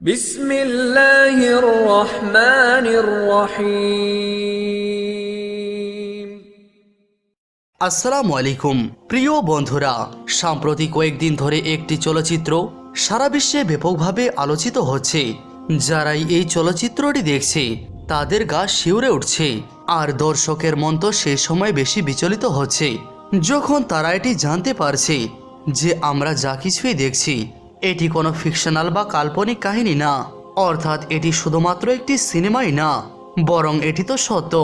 বিসমিল্লাহির রহমানির রহিম। আসসালামু আলাইকুম প্রিয় বন্ধুরা। সাম্প্রতিক কয়েকদিন ধরে একটি চলচ্চিত্র সারা বিশ্বে ব্যাপকভাবে আলোচিত হচ্ছে। যারাই এই চলচ্চিত্রটি দেখছে, তাদের গা শিউরে উঠছে। আর দর্শকের মন তো সেই সময় বেশি বিচলিত হচ্ছে। যখন তারা এটি জানতে পারছে যে আমরা যা কিছুই দেখছি এটি কোনো ফিকশনাল বা কাল্পনিক কাহিনী না। অর্থাৎ এটি শুধুমাত্র একটি সিনেমাই না, বরং এটি তো সত্য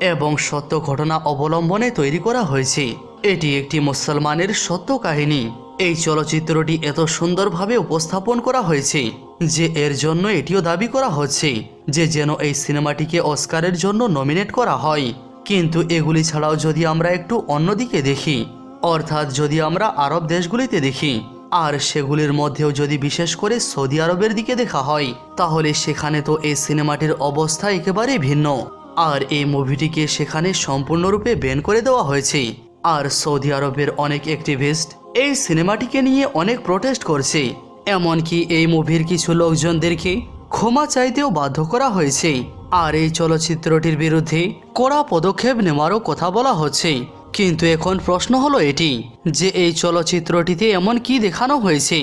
এবং সত্য ঘটনা অবলম্বনে তৈরি করা হয়েছে। এটি একটি মুসলমানের সত্য কাহিনী। এই চলচ্চিত্রটি এত সুন্দরভাবে উপস্থাপন করা হয়েছে যে এর জন্য এটিও দাবি করা হচ্ছে যে যেন এই সিনেমাটিকে অস্কারের জন্য নমিনেট করা হয়। কিন্তু এগুলি ছাড়াও যদি আমরা একটু অন্যদিকে দেখি, অর্থাৎ যদি আমরা আরব দেশগুলিতে দেখি আর সেগুলির মধ্যেও যদি বিশেষ করে সৌদি আরবের দিকে দেখা হয়, তাহলে সেখানে তো এই সিনেমাটির অবস্থা একেবারেই ভিন্ন। আর এই মুভিটিকে সেখানে সম্পূর্ণরূপে ব্যান করে দেওয়া হয়েছে। আর সৌদি আরবের অনেক অ্যাক্টিভিস্ট এই সিনেমাটিকে নিয়ে অনেক প্রোটেস্ট করছে। এমনকি এই মুভির কিছু লোকজনদেরকে ক্ষমা চাইতেও বাধ্য করা হয়েছে। আর এই চলচ্চিত্রটির বিরুদ্ধে কড়া পদক্ষেপ নেওয়ারও কথা বলা হচ্ছে। কিন্তু এখন প্রশ্ন হলো এটি, যে এই চলচ্চিত্রটিতে এমন কি দেখানো হয়েছে?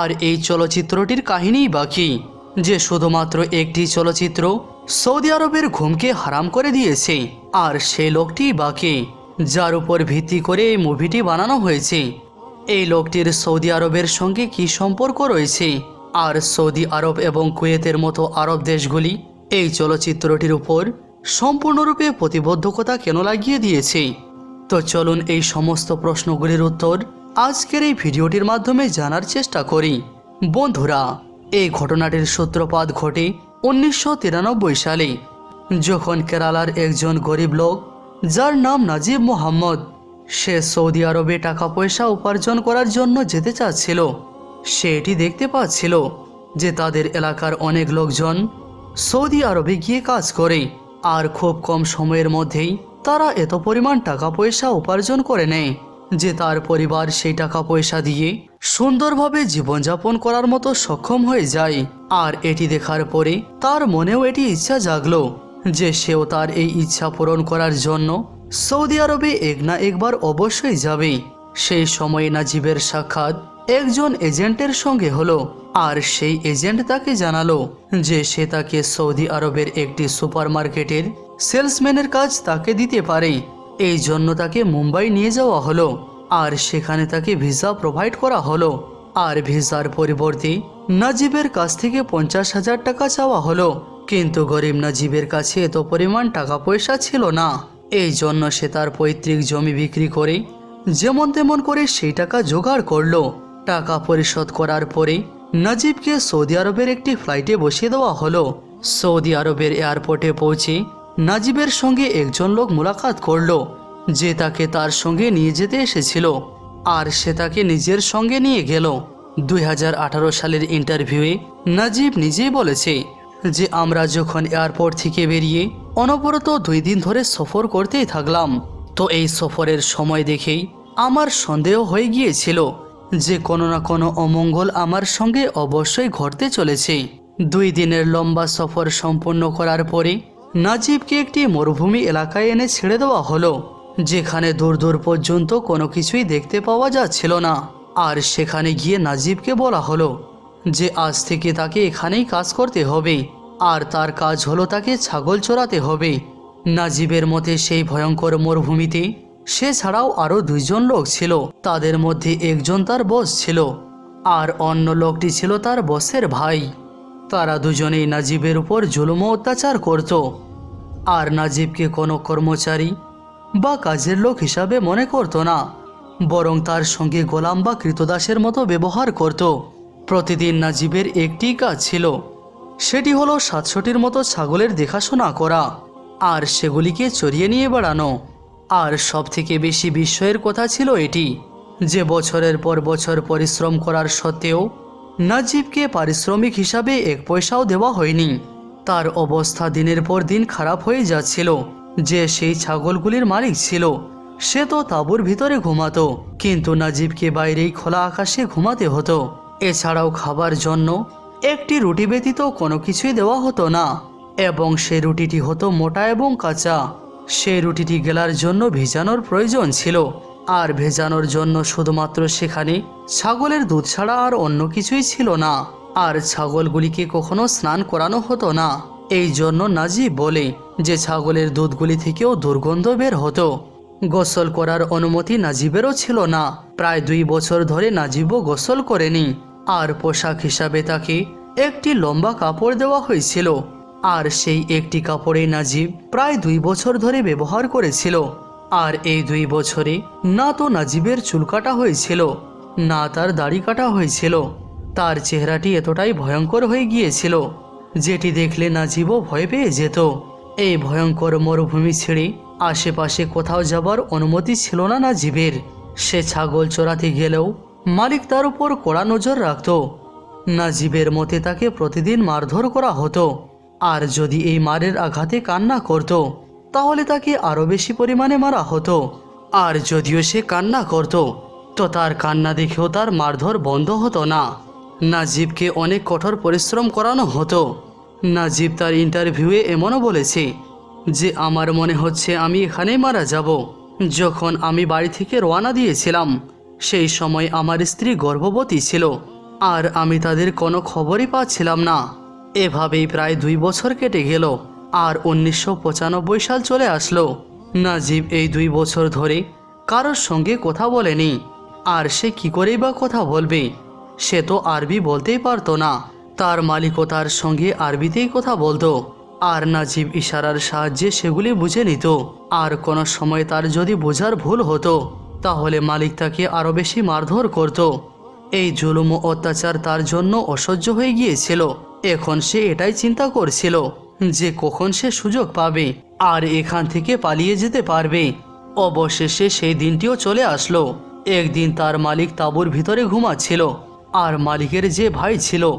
আর এই চলচ্চিত্রটির কাহিনীই বাকি যে শুধুমাত্র একটি চলচ্চিত্র সৌদি আরবের ঘুমকে হারাম করে দিয়েছে, আর সেই লোকটি বাকি যার উপর ভিত্তি করে এই মুভিটি বানানো হয়েছে। এই লোকটির সৌদি আরবের সঙ্গে কি সম্পর্ক রয়েছে? আর সৌদি আরব এবং কুয়েতের মতো আরব দেশগুলি এই চলচ্চিত্রটির উপর সম্পূর্ণরূপে প্রতিবদ্ধকতা কেন লাগিয়ে দিয়েছে? তো চলুন এই সমস্ত প্রশ্নগুলির উত্তর আজকের এই ভিডিওটির মাধ্যমে জানার চেষ্টা করি। বন্ধুরা, এই ঘটনাটির সূত্রপাত ঘটে উনিশশো তিরানব্বই সালে, যখন কেরালার একজন গরিব লোক, যার নাম নাজিব মোহাম্মদ, সে সৌদি আরবে টাকা পয়সা উপার্জন করার জন্য যেতে চাচ্ছিল। সে এটি দেখতে পাচ্ছিল যে তাদের এলাকার অনেক লোকজন সৌদি আরবে গিয়ে কাজ করে, আর খুব কম সময়ের মধ্যেই তারা এত পরিমাণ টাকা পয়সা উপার্জন করে নেয় যে তার পরিবার সেই টাকা পয়সা দিয়ে সুন্দরভাবে জীবনযাপন করার মতো সক্ষম হয়ে যায়। আর এটি দেখার পরে তার মনেও এটি ইচ্ছা জাগলো যে সেও তার এই ইচ্ছা পূরণ করার জন্য সৌদি আরবে এক না একবার অবশ্যই যাবে। সেই সময়ে নাজিবের সাক্ষাৎ একজন এজেন্টের সঙ্গে হলো আর সেই এজেন্ট তাকে জানালো যে সে তাকে সৌদি আরবের একটি সুপারমার্কেটের সেলসম্যানের কাজ তাকে দিতে পারে। এই জন্য তাকে মুম্বাই নিয়ে যাওয়া হলো। আর সেখানে তাকে ভিসা প্রোভাইড করা হলো। আর ভিসার পরিবর্তে নাজিবের কাছ থেকে পঞ্চাশ হাজার টাকা চাওয়া হলো। কিন্তু গরিব নাজিবের কাছে এত পরিমাণ টাকা পয়সা ছিল না। এই জন্য সে তার পৈতৃক জমি বিক্রি করে যেমন তেমন করে সেই টাকা জোগাড় করল। টাকা পরিশোধ করার পরে নাজিবকে সৌদি আরবের একটি ফ্লাইটে বসিয়ে দেওয়া হলো। সৌদি আরবের এয়ারপোর্টে পৌঁছে নাজিবের সঙ্গে একজন লোক মোলাকাত করল, যে তাকে তার সঙ্গে নিয়ে যেতে এসেছিল, আর সে তাকে নিজের সঙ্গে নিয়ে গেল। দুই হাজার আঠারো সালের ইন্টারভিউয়ে নাজিব নিজেই বলেছে যে, আমরা যখন এয়ারপোর্ট থেকে বেরিয়ে অনবরত দুই দিন ধরে সফর করতেই থাকলাম, তো এই সফরের সময় দেখেই আমার সন্দেহ হয়ে গিয়েছিল যে, কোনো না কোনো অমঙ্গল আমার সঙ্গে অবশ্যই ঘটতে চলেছে। দুই দিনের লম্বা সফর সম্পন্ন করার পরে নাজিবকে একটি মরুভূমি এলাকায় এনে ছেড়ে দেওয়া হলো, যেখানে দূর দূর পর্যন্ত কোনো কিছুই দেখতে পাওয়া যাচ্ছিল না। আর সেখানে গিয়ে নাজিবকে বলা হলো যে, আজ থেকে তাকে এখানেই কাজ করতে হবে, আর তার কাজ হলো তাকে ছাগল চড়াতে হবে। নাজিবের মতে, সেই ভয়ঙ্কর মরুভূমিতে সে ছাড়াও আরও দুইজন লোক ছিল, তাদের মধ্যে একজন তার বস ছিল, আর অন্য লোকটি ছিল তার বসের ভাই। তারা দুজনেই নাজিবের উপর জুলুম অত্যাচার করত। আর নাজিবকে কোনো কর্মচারী বা কাজের লোক হিসাবে মনে করত না, বরং তার সঙ্গে গোলাম বা কৃতদাসের মতো ব্যবহার করত। প্রতিদিন নাজিবের একটি কাজ ছিল, সেটি হলো সাতশোটির মতো ছাগলের দেখাশোনা করা আর সেগুলিকে চড়িয়ে নিয়ে বেড়ানো। আর সবথেকে বেশি বিস্ময়ের কথা ছিল এটি, যে বছরের পর বছর পরিশ্রম করার সত্ত্বেও নাজিবকে পারিশ্রমিক হিসাবে এক পয়সাও দেওয়া হয়নি। তার অবস্থা দিনের পর দিন খারাপ হয়ে যাচ্ছিল। যে সেই ছাগলগুলির মালিক ছিল, সে তো তাঁবুর ভিতরে ঘুমাতো, কিন্তু নাজিবকে বাইরেই খোলা আকাশে ঘুমাতে হতো। এছাড়াও খাবার জন্য একটি রুটি ব্যতীত কোনো কিছুই দেওয়া হতো না, এবং সে রুটিটি হতো মোটা এবং কাঁচা। সেই রুটিটি গেলার জন্য ভিজানোর প্রয়োজন ছিল। আর ভেজানোর জন্য শুধুমাত্র সেখানে ছাগলের দুধ ছাড়া আর অন্য কিছুই ছিল না। আর ছাগলগুলিকে কখনো স্নান করানো হতো না। এই জন্য নাজিব বলে যে ছাগলের দুধগুলি থেকেও দুর্গন্ধ বের হতো। গোসল করার অনুমতি নাজিবেরও ছিল না। প্রায় দুই বছর ধরে নাজিবও গোসল করেনি। আর পোশাক হিসাবে তাকে একটি লম্বা কাপড় দেওয়া হয়েছিল। আর সেই একটি কাপড়ে নাজিব প্রায় দুই বছর ধরে ব্যবহার করেছিল। আর এই দুই বছরে না তো নাজিবের চুল কাটা হয়েছিল, না তার দাড়ি কাটা হয়েছিল। তার চেহারাটি এতটাই ভয়ঙ্কর হয়ে গিয়েছিল, যেটি দেখলে নাজিবও ভয় পেয়ে যেত। এই ভয়ঙ্কর মরুভূমি ছেড়ে আশেপাশে কোথাও যাবার অনুমতি ছিল না নাজিবের। সে ছাগল চড়াতে গেলেও মালিক তার উপর কড়া নজর রাখত। নাজিবের মতে তাকে প্রতিদিন মারধর করা হতো, আর যদি এই মারের আঘাতে কান্না করত তাহলে তাকে আরও বেশি পরিমাণে মারা হতো। আর যদিও সে কান্না করত, তো তার কান্না দেখেও তার মারধর বন্ধ হতো না। নাজিবকে অনেক কঠোর পরিশ্রম করানো হতো। নাজিব তার ইন্টারভিউয়ে এমনও বলেছে যে, আমার মনে হচ্ছে আমি এখানেই মারা যাব। যখন আমি বাড়ি থেকে রওনা দিয়েছিলাম, সেই সময় আমার স্ত্রী গর্ভবতী ছিল, আর আমি তাদের কোনো খবরই পাচ্ছিলাম না। এভাবেই প্রায় দুই বছর কেটে গেল। আর উনিশশো পঁচানব্বই সাল চলে আসলো। নাজিব এই দুই বছর ধরে কারোর সঙ্গে কথা বলেনি। আর সে কি করেই বা কথা বলবে? সে তো আরবি বলতেই পারতো না। তার মালিকও তার সঙ্গে আরবিতেই কথা বলতো। আর নাজিব ইশারার সাহায্যে সেগুলি বুঝে নিত। আর কোনো সময় তার যদি বোঝার ভুল হতো, তাহলে মালিক তাকে আরও বেশি মারধর করত। এই জুলুম অত্যাচার তার জন্য অসহ্য হয়ে গিয়েছিল। এখন সে এটাই চিন্তা করছিল। যে কখন সে সুযোগ পাবে আর এখান থেকে পালিয়ে যেতে পারবে। অবশেষে সেই দিনটিও চলে আসলো। একদিন তার মালিক তাঁবুর ভিতরে ঘুমাচ্ছিল আর মালিকের যে ভাই ছিল,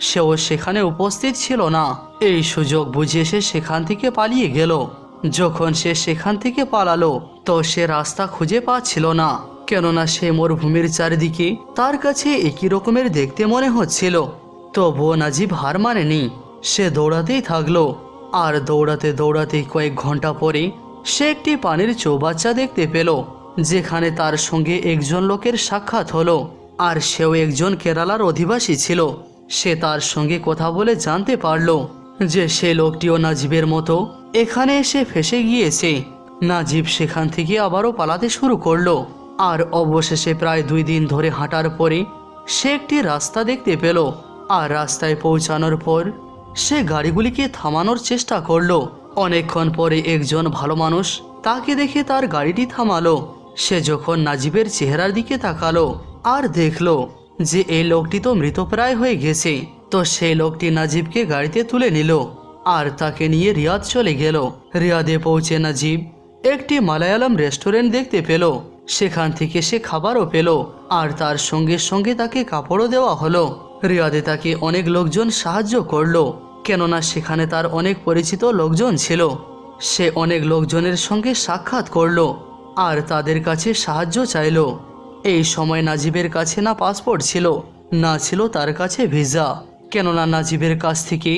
সেও সেখানে উপস্থিত ছিল না। এই সুযোগ বুঝে সে সেখান থেকে পালিয়ে গেল। যখন সে সেখান থেকে পালালো, তো সে রাস্তা খুঁজে পাচ্ছিল না। কেননা সে মরুভূমির চারিদিকে তার কাছে একই রকমের দেখতে মনে হচ্ছিল। তবুও নাজিব হার মানেনি। সে দৌড়াতেই থাকল। আর দৌড়াতে দৌড়াতে কয়েক ঘণ্টা পরে সে একটি পানির চৌবাচ্চা দেখতে পেল, যেখানে তার সঙ্গে একজন লোকের সাক্ষাৎ হলো। আর সেও একজন কেরালার অধিবাসী ছিল। সে তার সঙ্গে কথা বলে জানতে পারল যে সে লোকটিও নাজিবের মতো। এখানে এসে ফেসে গিয়েছে। নাজিব সেখান থেকে আবারও পালাতে শুরু করল। আর অবশেষে প্রায় দুই দিন ধরে হাঁটার পরে সে একটি রাস্তা দেখতে পেল। আর রাস্তায় পৌঁছানোর পর সে গাড়িগুলিকে থামানোর চেষ্টা করল। অনেকক্ষণ পরে একজন ভালো মানুষ তাকে দেখে তার গাড়িটি থামালো। সে যখন নাজিবের চেহারার দিকে তাকালো আর দেখল যে এই লোকটি তো মৃতপ্রায় হয়ে গেছে, তো সেই লোকটি নাজিবকে গাড়িতে তুলে নিল আর তাকে নিয়ে রিয়াদ চলে গেল। রিয়াদে পৌঁছে নাজিব একটি মালায়ালাম রেস্টুরেন্ট দেখতে পেল। সেখান থেকে সে খাবারও পেল আর তার সঙ্গে সঙ্গে তাকে কাপড়ও দেওয়া হলো। রিয়াদে তাকে অনেক লোকজন সাহায্য করল, কেননা সেখানে তার অনেক পরিচিত লোকজন ছিল। সে অনেক লোকজনের সঙ্গে সাক্ষাৎ করল আর তাদের কাছে সাহায্য চাইলো। এই সময় নাজিবের কাছে না পাসপোর্ট ছিল, না ছিল তার কাছে ভিসা। কেননা নাজিবের কাছ থেকে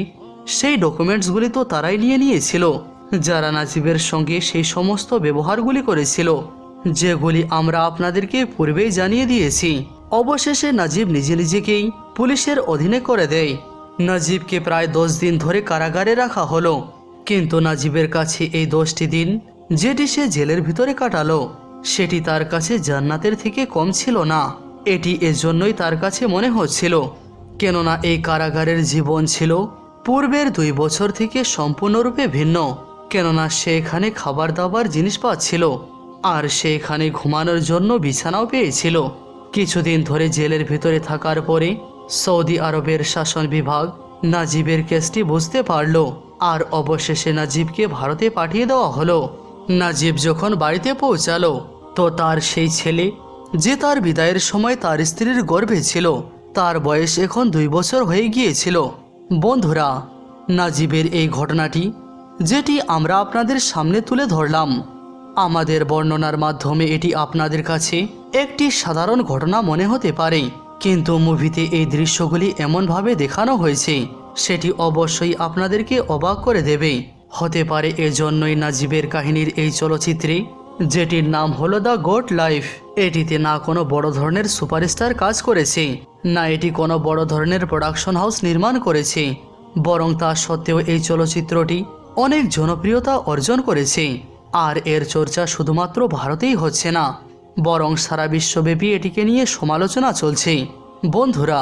সেই ডকুমেন্টসগুলি তো তারাই নিয়ে নিয়েছিল, যারা নাজিবের সঙ্গে সেই সমস্ত ব্যবহারগুলি করেছিল, যেগুলি আমরা আপনাদেরকে পূর্বেই জানিয়ে দিয়েছি। অবশেষে নাজিব নিজে নিজেকেই পুলিশের অধীনে করে দেয়। নাজিবকে প্রায় দশ দিন ধরে কারাগারে রাখা হলো। কিন্তু নাজিবের কাছে এই দশটি দিন যেটি সে জেলের ভিতরে কাটালো, সেটি তার কাছে জান্নাতের থেকে কম ছিল না। এটি এজন্যই তার কাছে মনে হচ্ছিল। কেননা এই কারাগারের জীবন ছিল পূর্বের দুই বছর থেকে সম্পূর্ণরূপে ভিন্ন। কেননা সে এখানে খাবার দাবার জিনিস পাচ্ছিল, আর সে এখানে ঘুমানোর জন্য বিছানাও পেয়েছিল। কিছুদিন ধরে জেলের ভিতরে থাকার পরে সৌদি আরবের শাসন বিভাগ নাজিবের কেসটি বুঝতে পারল। আর অবশেষে নাজিবকে ভারতে পাঠিয়ে দেওয়া হলো। নাজিব যখন বাড়িতে পৌঁছালো, তো তার সেই ছেলে, যে তার বিদায়ের সময় তার স্ত্রীর গর্ভে ছিল, তার বয়স এখন দুই বছর হয়ে গিয়েছিল। বন্ধুরা, নাজিবের এই ঘটনাটি, যেটি আমরা আপনাদের সামনে তুলে ধরলাম আমাদের বর্ণনার মাধ্যমে এটি আপনাদের কাছে একটি সাধারণ ঘটনা মনে হতে পারে, কিন্তু মুভিতে এই দৃশ্যগুলি এমনভাবে দেখানো হয়েছে, সেটি অবশ্যই আপনাদেরকে অবাক করে দেবে। হতে পারে এজন্যই নাজিবের কাহিনীর এই চলচ্চিত্রে, যেটির নাম হলো দ্য গোড লাইফ, এটিতে না কোনো বড় ধরনের সুপারস্টার কাজ করেছে, না এটি কোনো বড় ধরনের প্রোডাকশন হাউস নির্মাণ করেছে, বরং তা সত্ত্বেও এই চলচ্চিত্রটি অনেক জনপ্রিয়তা অর্জন করেছে। আর এর চর্চা শুধুমাত্র ভারতেই হচ্ছে না, বরং সারা বিশ্বব্যাপী এটিকে নিয়ে সমালোচনা চলছে। বন্ধুরা,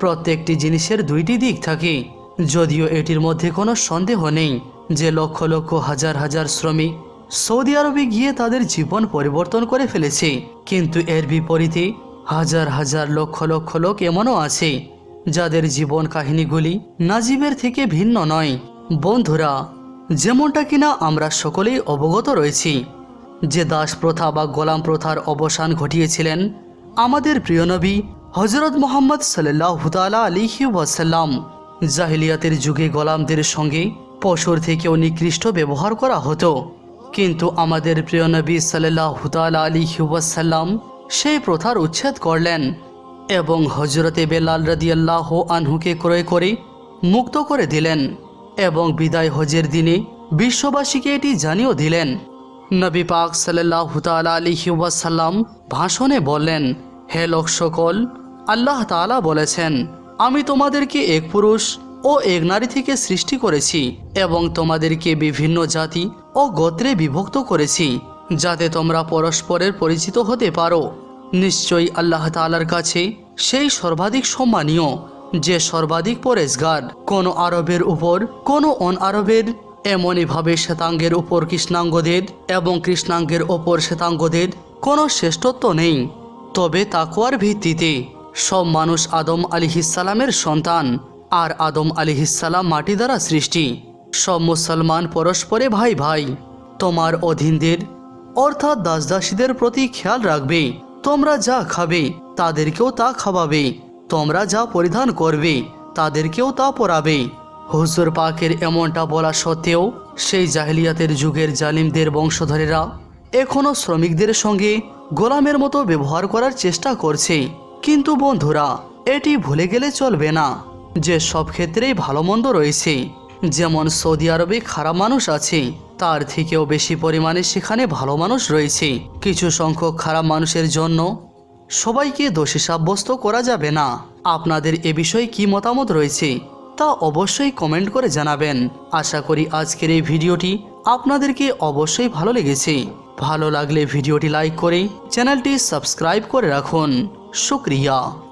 প্রত্যেকটি জিনিসের দুইটি দিক থাকে, যদিও এটির মধ্যে কোনো সন্দেহ নেই যে লক্ষ লক্ষ হাজার হাজার শ্রমিক সৌদি আরবে গিয়ে তাদের জীবন পরিবর্তন করে ফেলেছে, কিন্তু এর বিপরীতে হাজার হাজার লক্ষ লক্ষ লোক এমনও আছে, যাদের জীবন কাহিনীগুলি নাজিবের থেকে ভিন্ন নয়। বন্ধুরা যেমনটা কিনা আমরা সকলেই অবগত রয়েছি। যে দাস প্রথা বা গোলাম প্রথার অবসান ঘটিয়েছিলেন আমাদের প্রিয় নবী হজরত মোহাম্মদ সাল্লাহ তালা আলিহি ওয়াসাল্লাম। জাহিলিয়াতের যুগে গোলামদের সঙ্গে পশুর থেকেও নিকৃষ্ট ব্যবহার করা হতো। কিন্তু আমাদের প্রিয় নবী সাল্লাহ তালা আলিহি ওয়াসাল্লাম সেই প্রথার উচ্ছেদ করলেন এবং হজরতে বেলাল রাদিয়াল্লাহ আনহুকে ক্রয় করে মুক্ত করে দিলেন। এবং বিদায় হজের দিনে বিশ্ববাসীকে এটি জানিয়েও দিলেন। নবী পাক সাল্লাহ তালা ওয়াসাল্লাম ভাষণে বললেন, হে লোক সকল, আল্লাহ তাআলা বলেছেন, আমি তোমাদেরকে এক পুরুষ ও এক নারী থেকে সৃষ্টি করেছি এবং তোমাদেরকে বিভিন্ন জাতি ও গোত্রে বিভক্ত করেছি, যাতে তোমরা পরস্পরের পরিচিত হতে পারো। নিশ্চয়ই আল্লাহ তালার কাছে সেই সর্বাধিক সম্মানীয় যে সর্বাধিক পরেশগার, কোন আরবের উপর, কোন অন আরবের, এমনইভাবে শ্বেতাঙ্গের উপর কৃষ্ণাঙ্গদের এবং কৃষ্ণাঙ্গের ওপর শ্বেতাঙ্গদের কোনো শ্রেষ্ঠত্ব নেই। তবে তাকুয়ার ভিত্তিতে সব মানুষ আদম আলিহিসালামের সন্তান আর আদম আলিহিসাল্লাম মাটি দ্বারা সৃষ্টি। সব মুসলমান পরস্পরে ভাই ভাই। তোমার অধীনদের, অর্থাৎ দাসদাসীদের প্রতি খেয়াল রাখবে। তোমরা যা খাবে, তাদেরকেও তা খাওয়াবে। তোমরা যা পরিধান করবে, তাদেরকেও তা পরাবে। হুজুর পাকের এমনটা বলা সত্ত্বেও সেই জাহিলিয়াতের যুগের জালিমদের বংশধরেরা এখনও শ্রমিকদের সঙ্গে গোলামের মতো ব্যবহার করার চেষ্টা করছে। কিন্তু বন্ধুরা, এটি ভুলে গেলে চলবে না। যে সব ক্ষেত্রেই ভালো মন্দ রয়েছে। যেমন সৌদি আরবে খারাপ মানুষ আছে, তার থেকেও বেশি পরিমাণে সেখানে ভালো মানুষ রয়েছে। কিছু সংখ্যক খারাপ মানুষের জন্য সবাইকে দোষী সাব্যস্ত করা যাবে না। আপনাদের এ বিষয়ে কি মতামত রয়েছে, তা অবশ্যই কমেন্ট করে জানাবেন। আশা করি আজকের এই ভিডিওটি আপনাদেরকে অবশ্যই ভালো লেগেছে। ভালো লাগলে ভিডিওটি লাইক করে চ্যানেলটি সাবস্ক্রাইব করে রাখুন। শুক্রিয়া।